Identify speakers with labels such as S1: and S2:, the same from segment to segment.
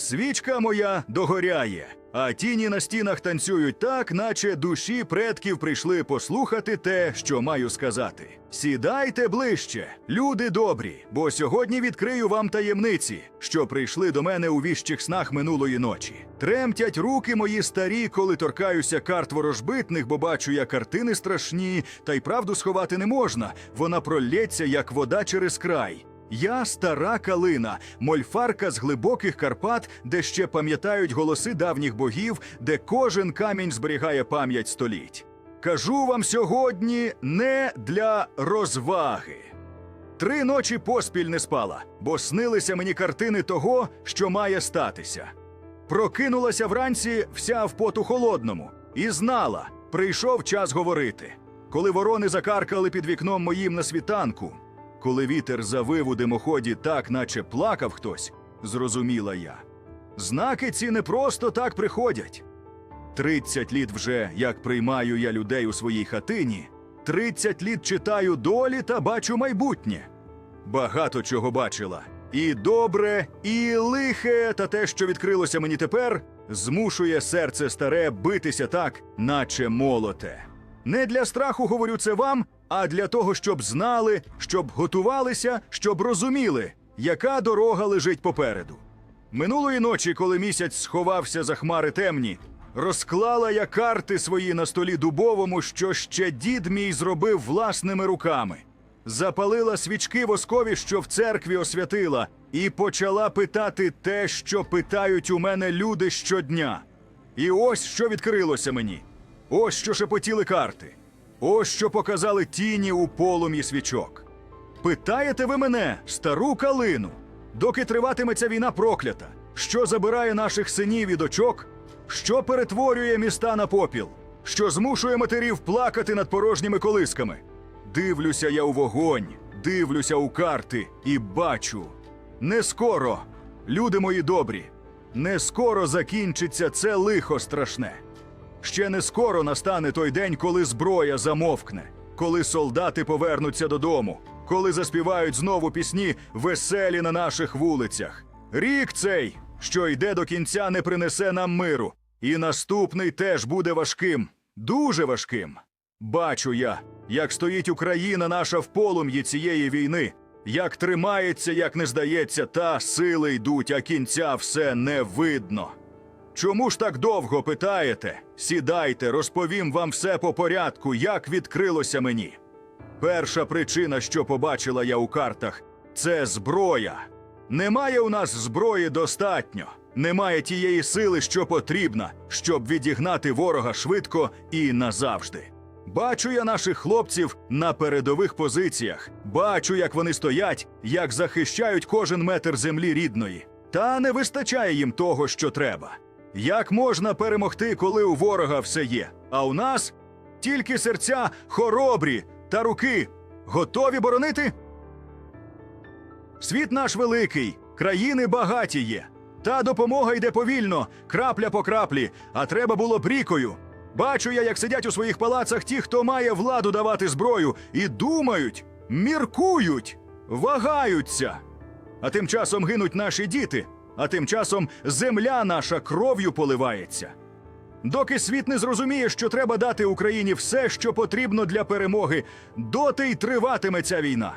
S1: Свічка моя догоряє, а тіні на стінах танцюють так, наче душі предків прийшли послухати те, що маю сказати. Сідайте ближче, люди добрі, бо сьогодні відкрию вам таємниці, що прийшли до мене у віщих снах минулої ночі. Тремтять руки мої старі, коли торкаюся карт ворожбитних, бо бачу я картини страшні, та й правду сховати не можна. Вона пролється, як вода через край. Я стара калина, мольфарка з глибоких Карпат, де ще пам'ятають голоси давніх богів, де кожен камінь зберігає пам'ять століть. Кажу вам сьогодні не для розваги. Три ночі поспіль не спала, бо снилися мені картини того, що має статися. Прокинулася вранці вся в поту холодному, і знала, прийшов час говорити. Коли ворони закаркали під вікном моїм на світанку, коли вітер завив у димоході так, наче плакав хтось, зрозуміла я. Знаки ці не просто так приходять. Тридцять літ вже, як приймаю я людей у своїй хатині, тридцять літ читаю долі та бачу майбутнє. Багато чого бачила. І добре, і лихе, та те, що відкрилося мені тепер, змушує серце старе битися так, наче молоте. Не для страху говорю це вам, а для того, щоб знали, щоб готувалися, щоб розуміли, яка дорога лежить попереду. Минулої ночі, коли місяць сховався за хмари темні, розклала я карти свої на столі дубовому, що ще дід мій зробив власними руками. Запалила свічки воскові, що в церкві освятила, і почала питати те, що питають у мене люди щодня. І ось що відкрилося мені. Ось що шепотіли карти. Ось що показали тіні у полум'ї свічок. Питаєте ви мене, стару калину, доки триватиме ця війна проклята, що забирає наших синів і дочок, що перетворює міста на попіл, що змушує матерів плакати над порожніми колисками. Дивлюся я у вогонь, дивлюся у карти і бачу. Не скоро, люди мої добрі, не скоро закінчиться це лихо страшне. Ще не скоро настане той день, коли зброя замовкне, коли солдати повернуться додому, коли заспівають знову пісні веселі на наших вулицях. Рік цей, що йде до кінця, не принесе нам миру, і наступний теж буде важким, дуже важким. Бачу я, як стоїть Україна наша в полум'ї цієї війни, як тримається, як не здається, та сили йдуть, а кінця все не видно. Чому ж так довго питаєте? Сідайте, розповім вам все по порядку, як відкрилося мені. Перша причина, що побачила я у картах, це зброя. Немає у нас зброї достатньо, немає тієї сили, що потрібна, щоб відігнати ворога швидко і назавжди. Бачу я наших хлопців на передових позиціях, бачу, як вони стоять, як захищають кожен метр землі рідної. Та не вистачає їм того, що треба. Як можна перемогти, коли у ворога все є, а у нас тільки серця хоробрі та руки готові боронити? Світ наш великий, країни багаті є. Та допомога йде повільно, крапля по краплі, а треба було б рікою. Бачу я, як сидять у своїх палацах ті, хто має владу давати зброю, і думають, міркують, вагаються. А тим часом гинуть наші діти, а тим часом земля наша кров'ю поливається. Доки світ не зрозуміє, що треба дати Україні все, що потрібно для перемоги, доти й триватиме ця війна.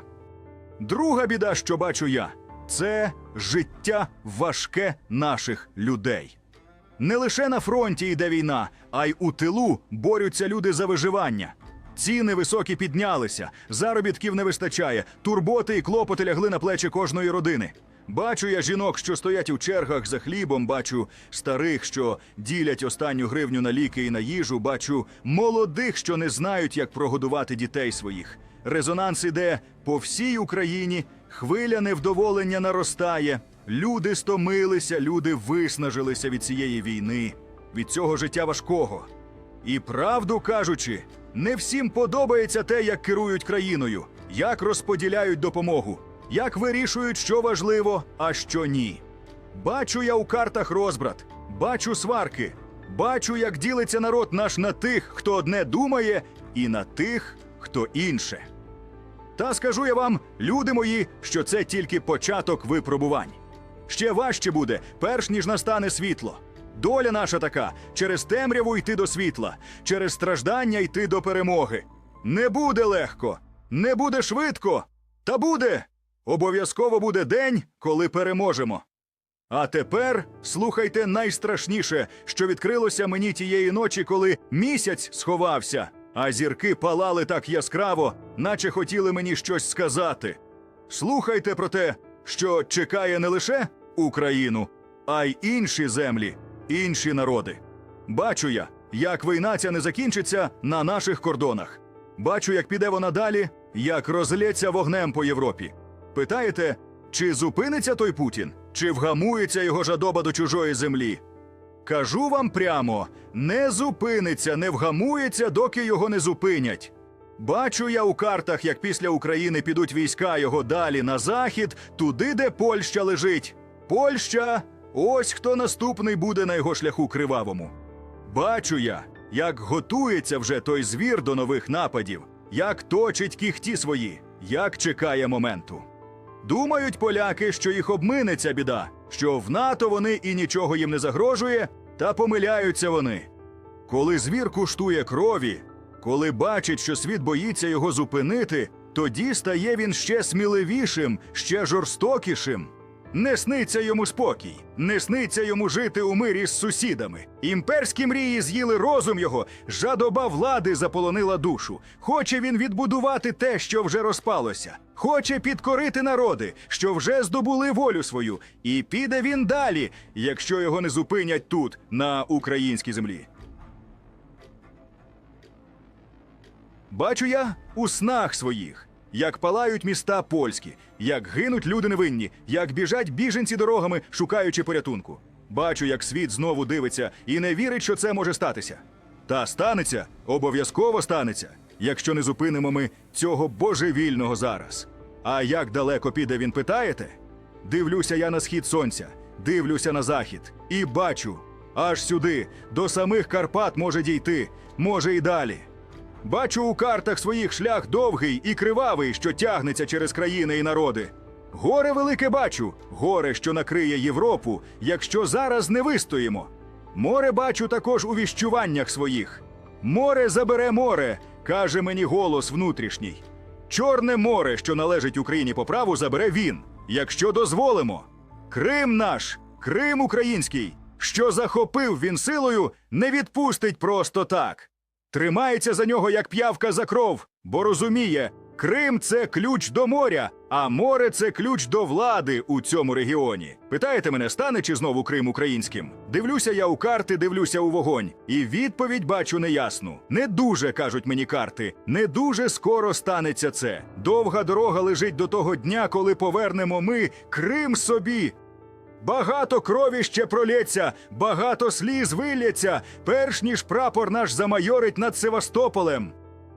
S1: Друга біда, що бачу я, це життя важке наших людей. Не лише на фронті йде війна, а й у тилу борються люди за виживання. Ціни високі піднялися, заробітків не вистачає, турботи і клопоти лягли на плечі кожної родини. Бачу я жінок, що стоять у чергах за хлібом, бачу старих, що ділять останню гривню на ліки і на їжу, бачу молодих, що не знають, як прогодувати дітей своїх. Резонанс іде по всій Україні, хвиля невдоволення наростає. Люди стомилися, люди виснажилися від цієї війни, від цього життя важкого. І правду кажучи, не всім подобається те, як керують країною, як розподіляють допомогу, як вирішують, що важливо, а що ні. Бачу я у картах розбрат, бачу сварки, бачу, як ділиться народ наш на тих, хто одне думає, і на тих, хто інше. Та скажу я вам, люди мої, що це тільки початок випробувань. Ще важче буде, перш ніж настане світло. Доля наша така через темряву йти до світла, через страждання йти до перемоги. Не буде легко, не буде швидко, та буде. Обов'язково буде день, коли переможемо. А тепер слухайте найстрашніше, що відкрилося мені тієї ночі, коли місяць сховався, а зірки палали так яскраво, наче хотіли мені щось сказати. Слухайте про те, що чекає не лише Україну, а й інші землі, інші народи. Бачу я, як війна ця не закінчиться на наших кордонах. Бачу, як піде вона далі, як розлється вогнем по Європі. Питаєте, чи зупиниться той Путін, чи вгамується його жадоба до чужої землі? Кажу вам прямо: не зупиниться, не вгамується, доки його не зупинять. Бачу я у картах, як після України підуть війська його далі на захід, туди, де Польща лежить. Польща ось хто наступний буде на його шляху кривавому. Бачу я, як готується вже той звір до нових нападів, як точить кіхті свої, як чекає моменту. Думають поляки, що їх обмине ця біда, що в НАТО вони і нічого їм не загрожує, та помиляються вони. Коли звір куштує крові, коли бачить, що світ боїться його зупинити, тоді стає він ще сміливішим, ще жорстокішим. Не сниться йому спокій, не сниться йому жити у мирі з сусідами. Імперські мрії з'їли розум його, жадоба влади заполонила душу. Хоче він відбудувати те, що вже розпалося. Хоче підкорити народи, що вже здобули волю свою, і піде він далі, якщо його не зупинять тут, на українській землі. Бачу я у снах своїх, як палають міста польські, як гинуть люди невинні, як біжать біженці дорогами, шукаючи порятунку. Бачу, як світ знову дивиться і не вірить, що це може статися. Та станеться, обов'язково станеться, якщо не зупинимо ми цього божевільного зараз. А як далеко піде він питаєте? Дивлюся я на схід сонця, дивлюся на захід і бачу, аж сюди, до самих Карпат може дійти, може і далі. Бачу у картах своїх шлях довгий і кривавий, що тягнеться через країни і народи. Горе велике бачу, горе, що накриє Європу, якщо зараз не вистоїмо. Море бачу також у віщуваннях своїх. Море забере море, каже мені голос внутрішній. Чорне море, що належить Україні по праву, забере він, якщо дозволимо. Крим наш, Крим український, що захопив він силою, не відпустить просто так. Тримається за нього, як п'явка за кров, бо розуміє, Крим це ключ до моря, а море це ключ до влади у цьому регіоні. Питаєте мене, стане чи знову Крим українським? Дивлюся я у карти, дивлюся у вогонь, і відповідь бачу неясну. Не дуже кажуть мені карти, не дуже скоро станеться це. Довга дорога лежить до того дня, коли повернемо ми Крим собі. Багато крові ще пролється, багато сліз вилється, перш ніж прапор наш замайорить над Севастополем.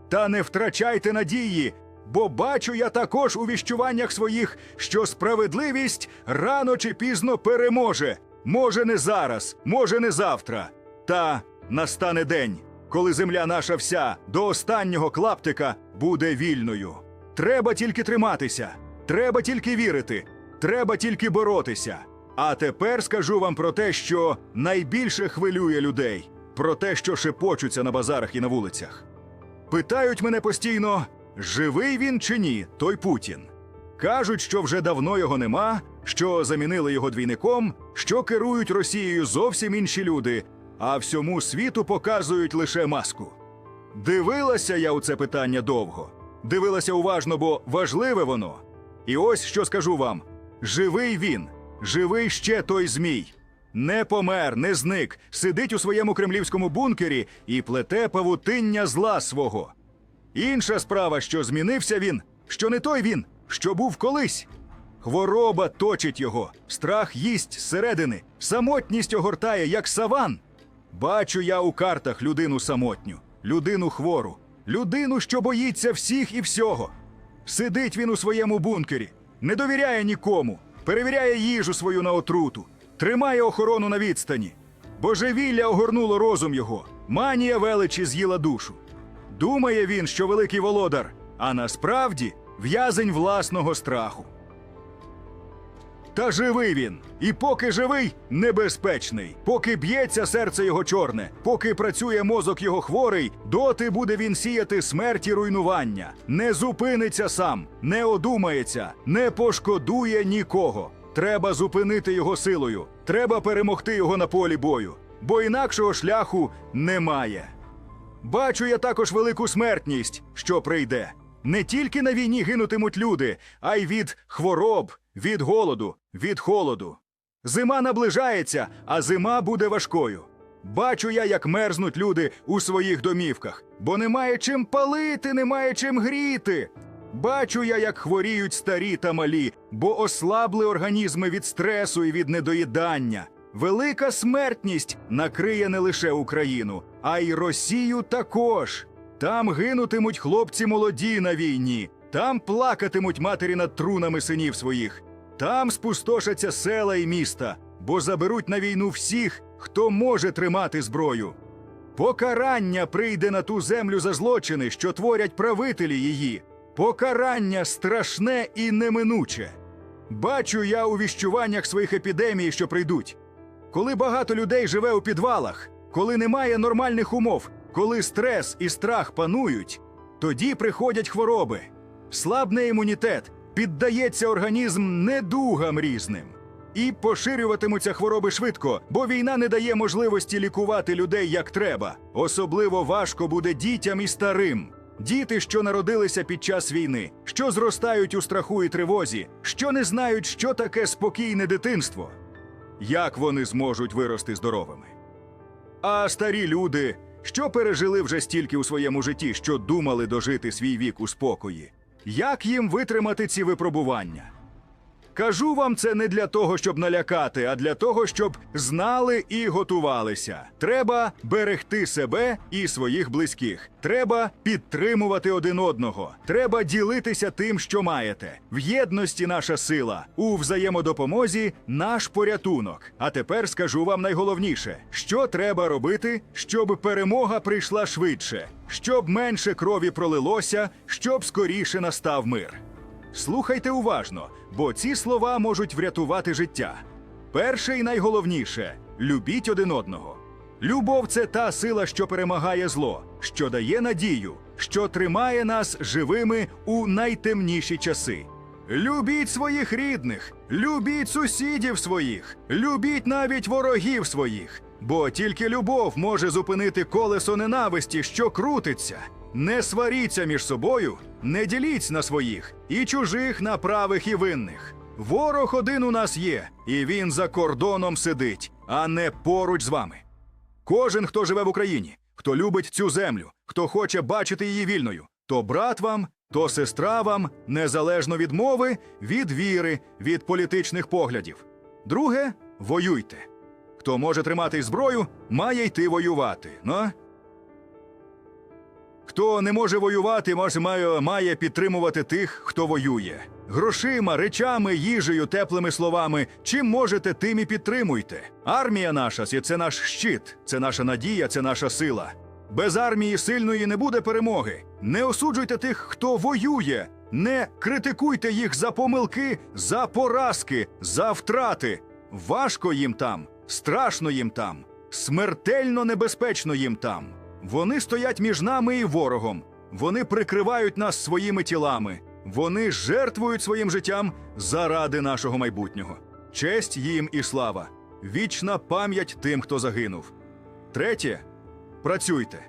S1: Та не втрачайте надії, бо бачу я також у віщуваннях своїх, що справедливість рано чи пізно переможе. Може, не зараз, може, не завтра. Та настане день, коли земля наша вся до останнього клаптика буде вільною. Треба тільки триматися, треба тільки вірити, треба тільки боротися. А тепер скажу вам про те, що найбільше хвилює людей, про те, що шепочуться на базарах і на вулицях. Питають мене постійно, живий він чи ні, той Путін. Кажуть, що вже давно його нема, що замінили його двійником, що керують Росією зовсім інші люди, а всьому світу показують лише маску. Дивилася я у це питання довго, дивилася уважно, бо важливе воно. І ось що скажу вам: живий він, живий ще той Змій. Не помер, не зник, сидить у своєму кремлівському бункері і плете павутиння зла свого. Інша справа, що змінився він, що не той він, що був колись. Хвороба точить його, страх їсть зсередини, самотність огортає, як саван. Бачу я у картах людину самотню, людину хвору, людину, що боїться всіх і всього. Сидить він у своєму бункері, не довіряє нікому, перевіряє їжу свою на отруту, тримає охорону на відстані. Божевілля огорнуло розум його, манія величі з'їла душу. Думає він, що великий володар, а насправді в'язень власного страху. Та живий він. І поки живий, небезпечний. Поки б'ється серце його чорне, поки працює мозок його хворий, доти буде він сіяти смерть і руйнування. Не зупиниться сам, не одумається, не пошкодує нікого. Треба зупинити його силою. Треба перемогти його на полі бою, бо інакшого шляху немає. Бачу я також велику смертність, що прийде. Не тільки на війні гинутимуть люди, а й від хвороб, від голоду, від холоду. Зима наближається, а зима буде важкою. Бачу я, як мерзнуть люди у своїх домівках, бо немає чим палити, немає чим гріти. Бачу я, як хворіють старі та малі, бо ослабли організми від стресу і від недоїдання. Велика смертність накриє не лише Україну, а й Росію також. Там гинутимуть хлопці молоді на війні, там плакатимуть матері над трунами синів своїх, там спустошаться села і міста, бо заберуть на війну всіх, хто може тримати зброю. Покарання прийде на ту землю за злочини, що творять правителі її. Покарання страшне і неминуче. Бачу я у віщуваннях своїх епідемій, що прийдуть. Коли багато людей живе у підвалах, коли немає нормальних умов, коли стрес і страх панують, тоді приходять хвороби. Слабне імунітет, піддається організм недугам різним. І поширюватимуться хвороби швидко, бо війна не дає можливості лікувати людей як треба. Особливо важко буде дітям і старим. Діти, що народилися під час війни, що зростають у страху і тривозі, що не знають, що таке спокійне дитинство. Як вони зможуть вирости здоровими? А старі люди, що пережили вже стільки у своєму житті, що думали дожити свій вік у спокої, як їм витримати ці випробування? Кажу вам це не для того, щоб налякати, а для того, щоб знали і готувалися. Треба берегти себе і своїх близьких. Треба підтримувати один одного. Треба ділитися тим, що маєте. В єдності наша сила, у взаємодопомозі наш порятунок. А тепер скажу вам найголовніше, що треба робити, щоб перемога прийшла швидше, щоб менше крові пролилося, щоб скоріше настав мир. Слухайте уважно, бо ці слова можуть врятувати життя. Перше і найголовніше любіть один одного. Любов це та сила, що перемагає зло, що дає надію, що тримає нас живими у найтемніші часи. Любіть своїх рідних, любіть сусідів своїх, любіть навіть ворогів своїх, бо тільки любов може зупинити колесо ненависті, що крутиться. Не сваріться між собою, не діліть на своїх і чужих на правих і винних. Ворог один у нас є, і він за кордоном сидить, а не поруч з вами. Кожен, хто живе в Україні, хто любить цю землю, хто хоче бачити її вільною, то брат вам, то сестра вам, незалежно від мови, від віри, від політичних поглядів. Друге воюйте. Хто може тримати зброю, має йти воювати. Ну? Хто не може воювати, може, має, має підтримувати тих, хто воює. Грошима, речами, їжею, теплими словами. Чим можете, тим і підтримуйте. Армія наша це наш щит, це наша надія, це наша сила. Без армії сильної не буде перемоги. Не осуджуйте тих, хто воює. Не критикуйте їх за помилки, за поразки, за втрати. Важко їм там, страшно їм там, смертельно небезпечно їм там. Вони стоять між нами і ворогом. Вони прикривають нас своїми тілами. Вони жертвують своїм життям заради нашого майбутнього. Честь їм і слава, вічна пам'ять тим, хто загинув. Третє працюйте.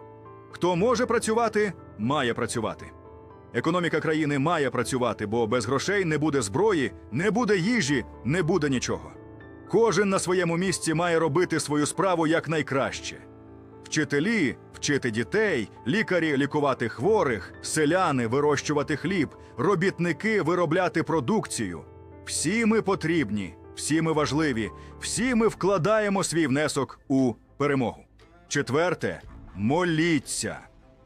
S1: Хто може працювати, має працювати. Економіка країни має працювати, бо без грошей не буде зброї, не буде їжі, не буде нічого. Кожен на своєму місці має робити свою справу якнайкраще. Вчителі вчити дітей, лікарі лікувати хворих, селяни вирощувати хліб, робітники виробляти продукцію. Всі ми потрібні, всі ми важливі, всі ми вкладаємо свій внесок у перемогу. Четверте моліться.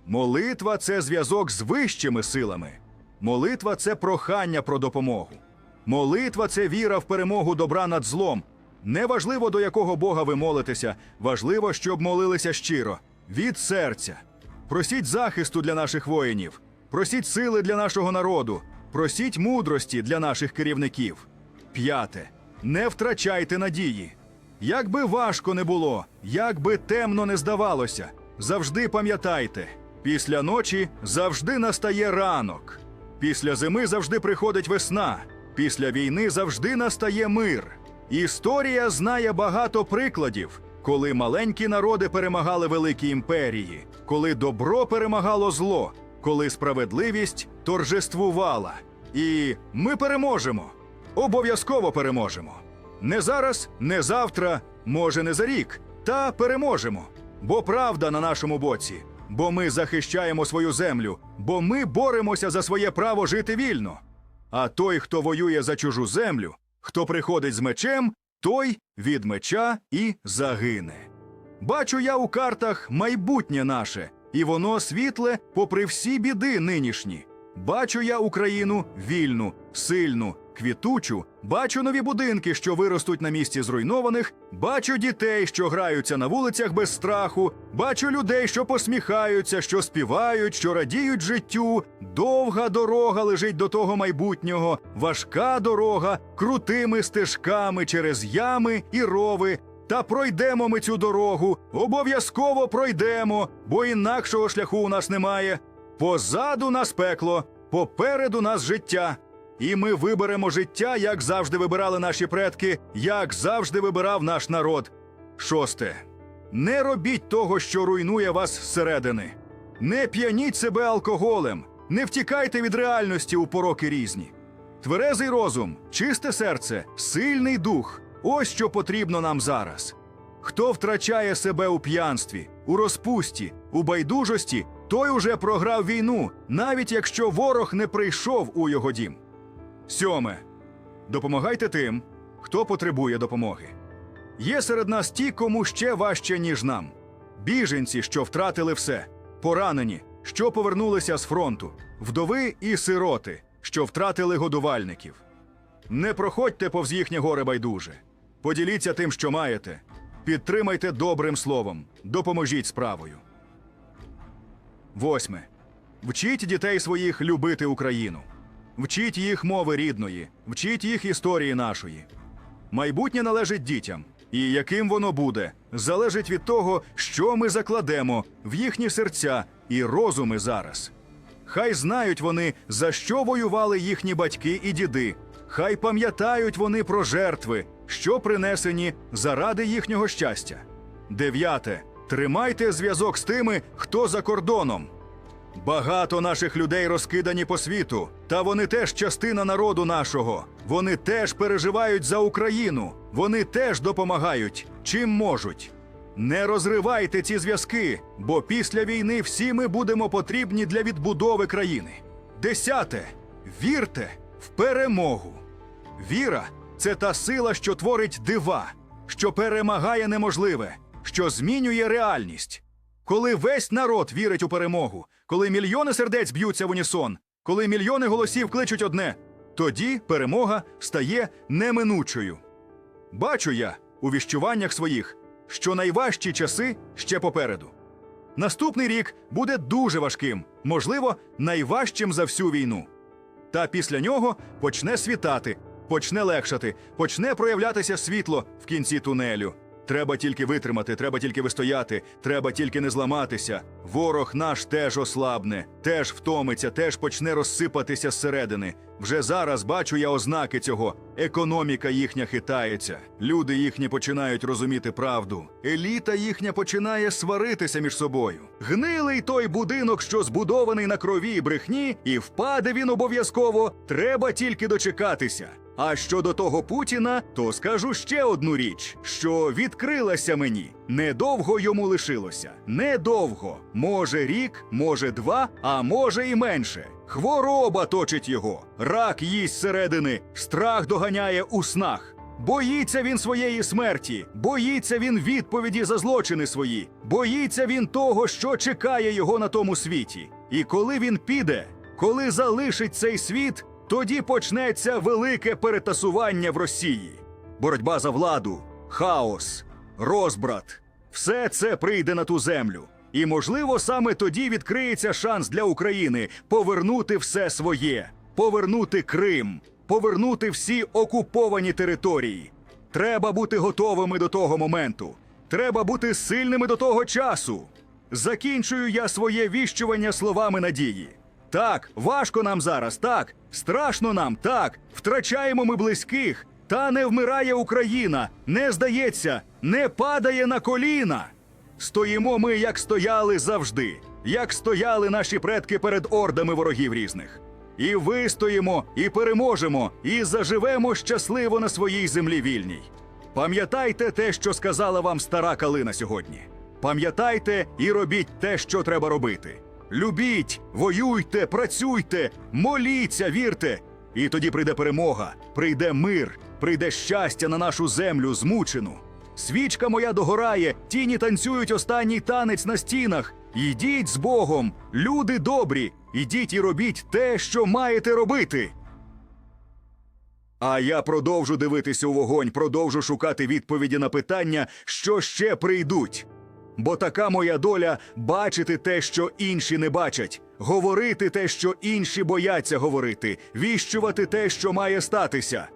S1: Молитва це зв'язок з вищими силами. Молитва це прохання про допомогу. Молитва це віра в перемогу добра над злом. Неважливо, до якого Бога ви молитеся, важливо, щоб молилися щиро, від серця. Просіть захисту для наших воїнів, просіть сили для нашого народу, просіть мудрості для наших керівників. П'яте. не втрачайте надії. Як би важко не було, як би темно не здавалося, завжди пам'ятайте, після ночі завжди настає ранок, після зими завжди приходить весна, після війни завжди настає мир. Історія знає багато прикладів, коли маленькі народи перемагали великі імперії, коли добро перемагало зло, коли справедливість торжествувала. І ми переможемо. Обов'язково переможемо. Не зараз, не завтра, може, не за рік, та переможемо. Бо правда на нашому боці, бо ми захищаємо свою землю, бо ми боремося за своє право жити вільно. А той, хто воює за чужу землю, хто приходить з мечем, той від меча і загине. Бачу я у картах майбутнє наше, і воно світле, попри всі біди нинішні. Бачу я Україну вільну, сильну, квітучу, бачу нові будинки, що виростуть на місці зруйнованих, бачу дітей, що граються на вулицях без страху, бачу людей, що посміхаються, що співають, що радіють життю. Довга дорога лежить до того майбутнього, важка дорога, крутими стежками через ями і рови. Та пройдемо ми цю дорогу, обов'язково пройдемо, бо інакшого шляху у нас немає. Позаду нас пекло, попереду нас життя. І ми виберемо життя, як завжди вибирали наші предки, як завжди вибирав наш народ. Шосте. Не робіть того, що руйнує вас зсередини. Не п'яніть себе алкоголем, не втікайте від реальності у пороки різні. Тверезий розум, чисте серце, сильний дух ось що потрібно нам зараз. Хто втрачає себе у п'янстві, у розпусті, у байдужості, той уже програв війну, навіть якщо ворог не прийшов у його дім. Сьоме. Допомагайте тим, хто потребує допомоги. Є серед нас ті, кому ще важче, ніж нам. Біженці, що втратили все, поранені, що повернулися з фронту, вдови і сироти, що втратили годувальників. Не проходьте повз їхнє горе байдуже. Поділіться тим, що маєте. Підтримайте добрим словом, допоможіть справою. Восьме. Вчіть дітей своїх любити Україну. Вчіть їх мови рідної, вчіть їх історії нашої. Майбутнє належить дітям, і яким воно буде, залежить від того, що ми закладемо в їхні серця і розуми зараз. Хай знають вони, за що воювали їхні батьки і діди. Хай пам'ятають вони про жертви, що принесені заради їхнього щастя. Дев'яте. Тримайте зв'язок з тими, хто за кордоном. Багато наших людей розкидані по світу, та вони теж частина народу нашого. Вони теж переживають за Україну. Вони теж допомагають, чим можуть. Не розривайте ці зв'язки, бо після війни всі ми будемо потрібні для відбудови країни. Десяте. Вірте в перемогу. Віра це та сила, що творить дива, що перемагає неможливе, що змінює реальність. Коли весь народ вірить у перемогу, коли мільйони сердець б'ються в унісон, коли мільйони голосів кличуть одне, тоді перемога стає неминучою. Бачу я у віщуваннях своїх, що найважчі часи ще попереду. Наступний рік буде дуже важким, можливо, найважчим за всю війну. Та після нього почне світати, почне легшати, почне проявлятися світло в кінці тунелю. Треба тільки витримати, треба тільки вистояти, треба тільки не зламатися. Ворог наш теж ослабне, теж втомиться, теж почне розсипатися зсередини. Вже зараз бачу я ознаки цього. Економіка їхня хитається, люди їхні починають розуміти правду. Еліта їхня починає сваритися між собою. Гнилий той будинок, що збудований на крові і брехні, і впаде він обов'язково. Треба тільки дочекатися. А щодо того Путіна, то скажу ще одну річ: що відкрилася мені. Недовго йому лишилося. Недовго. Може рік, може два, а може і менше. Хвороба точить його, рак їсть зсередини, страх доганяє у снах. Боїться він своєї смерті, боїться він відповіді за злочини свої, боїться він того, що чекає його на тому світі. І коли він піде, коли залишить цей світ, тоді почнеться велике перетасування в Росії. Боротьба за владу, хаос, розбрат все це прийде на ту землю. І, можливо, саме тоді відкриється шанс для України повернути все своє, повернути Крим, повернути всі окуповані території. Треба бути готовими до того моменту. Треба бути сильними до того часу. Закінчую я своє віщування словами надії. Так, важко нам зараз, так, страшно нам, так, втрачаємо ми близьких, та не вмирає Україна, не здається, не падає на коліна. Стоїмо ми, як стояли завжди, як стояли наші предки перед ордами ворогів різних. І вистоїмо, і переможемо, і заживемо щасливо на своїй землі вільній. Пам'ятайте те, що сказала вам стара калина сьогодні. Пам'ятайте і робіть те, що треба робити. Любіть, воюйте, працюйте, моліться, вірте. І тоді прийде перемога, прийде мир, прийде щастя на нашу землю змучену. Свічка моя догорає, тіні танцюють останній танець на стінах. Йдіть з Богом, люди добрі, ідіть і робіть те, що маєте робити. А я продовжу дивитися у вогонь, продовжу шукати відповіді на питання, що ще прийдуть. Бо така моя доля бачити те, що інші не бачать, говорити те, що інші бояться говорити, віщувати те, що має статися.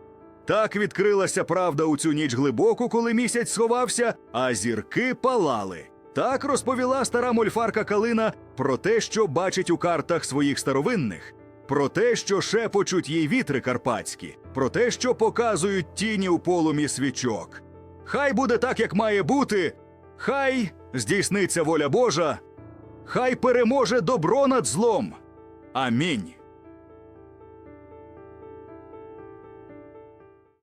S1: Так відкрилася правда у цю ніч глибоку, коли місяць сховався, а зірки палали. Так розповіла стара мольфарка Калина про те, що бачить у картах своїх старовинних, про те, що шепочуть їй вітри карпатські, про те, що показують тіні у полумі свічок. Хай буде так, як має бути, хай здійсниться воля Божа, хай переможе добро над злом. Амінь.